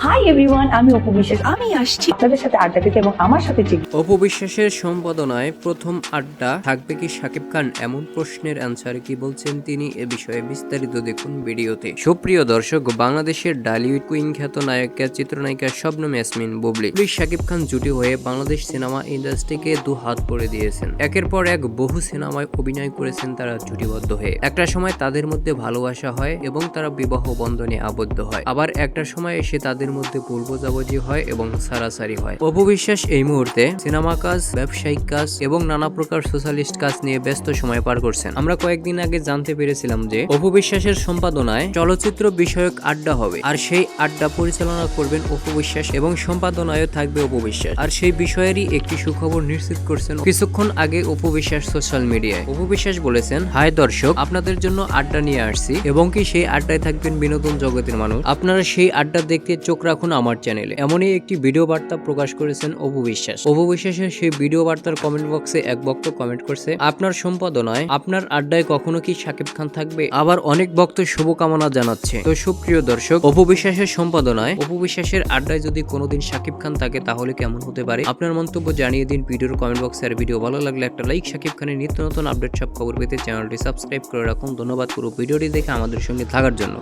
Hi everyone আমি আমি আসছি আপনাদের সাথে আড্ডা দিতে এবং আমার সাথে বিশ্বাসের সম্পাদনায় প্রথম আড্ডা থাকবে কি শাকিব খান? এমন প্রশ্নের অ্যান্সারে কি বলছেন তিনি এ বিষয়ে বিস্তারিত দেখুন ভিডিওতে। সুপ্রিয় দর্শক, বাংলাদেশের ডালিউড কুইন খ্যাত নায়িকা, চিত্রনায়িকা ইয়াসমিন বুবলি। শাকিব খান জুটি হয়ে বাংলাদেশ সিনেমা ইন্ডাস্ট্রিকে দু হাত করে দিয়েছেন। একের পর এক বহু সিনেমায় অভিনয় করেছেন তারা জুটিবদ্ধ হয়ে। একটা সময় তাদের মধ্যে ভালোবাসা হয় এবং তারা বিবাহ বন্ধনে আবদ্ধ হয়। আবার একটা সময় এসে তাদের মধ্যে ভুল বোঝাবুঝি হয় এবং সারাসারি হয়। অপু বিশ্বাস এই মুহূর্তে সিনেমা কাজ, ব্যবসায়িক কাজ এবং নানা প্রকার সোশ্যালিস্ট কাজ নিয়ে ব্যস্ত সময় পার করছেন। আমরা কয়েকদিন আগে জানতে পেরেছিলাম যে অপু বিশ্বাসের সম্পাদনায় চলচ্চিত্র বিষয়ক আড্ডা হবে আর সেই আড্ডা পরিচালনা করবেন অপু বিশ্বাস এবং সম্পাদনায়ও থাকবে অপু বিশ্বাস। আর সেই বিষয়েরই একটি সুখবর নিশ্চিত করছেন কিছুক্ষণ আগে অপু বিশ্বাস সোশ্যাল মিডিয়ায়। অপু বিশ্বাস বলেছেন, হাই দর্শক, আপনাদের জন্য আড্ডা নিয়ে আসছি এবং কি সেই আড্ডায় থাকবেন বিনোদন জগতের মানুষ? আপনারা সেই আড্ডা দেখতে চোখ রাখুন আমার চ্যানেলে। এমনই একটি ভিডিও বার্তা প্রকাশ করেছেন অপু বিশ্বাস। অপু বিশ্বাসের সেই ভিডিও বার্তার কমেন্ট বক্সে এক ভক্ত কমেন্ট করছে, আপনার সম্পাদনায় আপনার আড্ডায় কখনো কি শাকিব খান থাকবে? আবার অনেক ভক্ত শুভকামনা জানাচ্ছে। তো সুপ্রিয় দর্শক অপু বিশ্বাসের সম্পাদনায় অপু বিশ্বাসের আড্ডায় যদি কোনোদিন শাকিব খান থাকে, তাহলে কেমন হতে পারে? আপনার মন্তব্য জানিয়ে দিন ভিডিওর কমেন্ট বক্সে আর ভিডিও ভালো লাগলে একটা লাইক শাকিব খানের নিত্য নতুন আপডেট সব খবর পেতে চ্যানেলটি সাবস্ক্রাইব করে রাখুন। ধন্যবাদ পুরো ভিডিওটি দেখে আমাদের সঙ্গে থাকার জন্য।